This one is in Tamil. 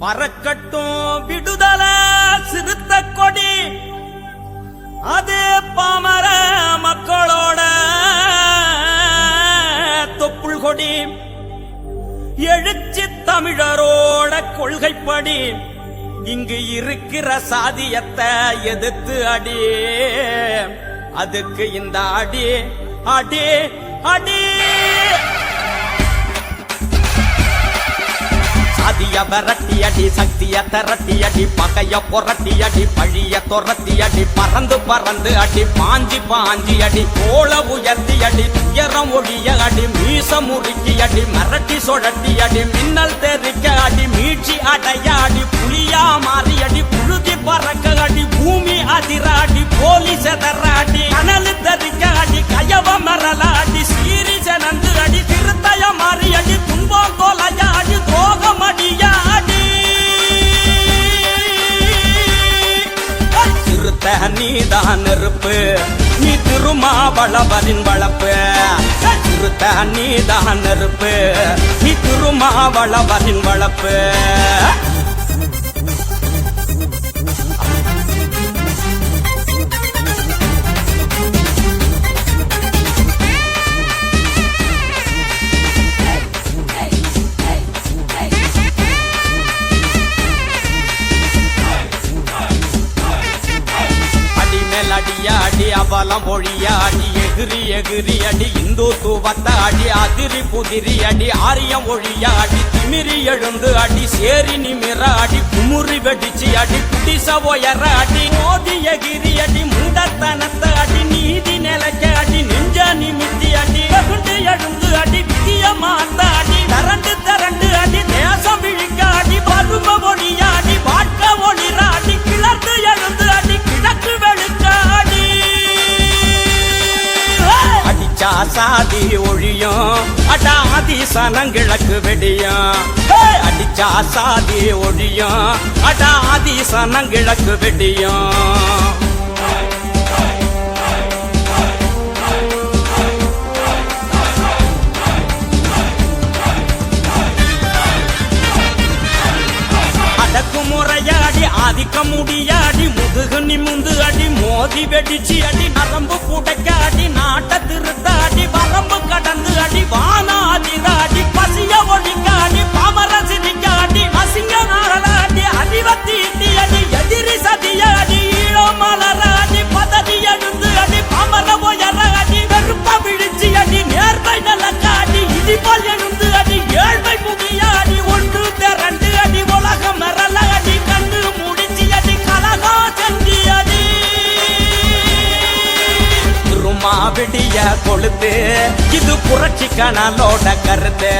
பறக்கட்டும் விடுதல சிறுத்த கொடி. அது பாமர மக்களோட தொப்புள் கொடி. எழுச்சி தமிழரோட கொள்கைப்படி இங்கு இருக்கிற சாதியத்தை எதிர்த்து அடி. அதுக்கு இந்த அடி அடி அடி. சாதிய விரட்டி அடி சக்திய திரட்டி அடி பகைய புரட்டி அடி பழிய துரத்தி அடி பறந்து பறந்து அடி பாஞ்சி பாஞ்சி அடி கோல உயர்த்தி அடி துயரம் ஒழிய அடி மீச முறுக்கி அடி மிரட்டி சுழட்டி அடி மின்னல் தெரிக்க அடி மீட்சி அடைய அடி புளியா மாறி அடி புழுதி பறக்க அடி பூமி அதிர அடி போலி செதற சிறுத்த நீதான் நெருப்பு. நீ திருமாவளவரின் வளப்பு. சிறுத்த நீதான் நெருப்பு. நீ திருமாவளவரின் வளப்பு. மேல் அடி அவலம் ஒழியாடி எகிரி எகிரி அடி இந்து தூவத்தாடி அதிரி புதிரி அடி ஆரியம் ஒழியாடி திமிரி எழுந்து அடி சேரி நிமிர அடி குமுறி வெடிச்சு அடி குடிச உயர அடி மோதி எகிரி அடி முண்டத்தனத்த அடா சாதி ஒழியும். அடாதி சனங்கிழக்கு வெடியும். அடிச்சா சாதி ஒழியும். அடாதி சனங்கிழக்கு வெடியும். அடக்குமுறைய ஆதிக்க முடியாடி முதுகு நிமிந்து அடி மோதி வெடிச்சு அடி நரம்பு புடைக்க நாட்ட திருத்த மாவிடிய கொழுத்து இது புரட்சி கணலோட கருத்து.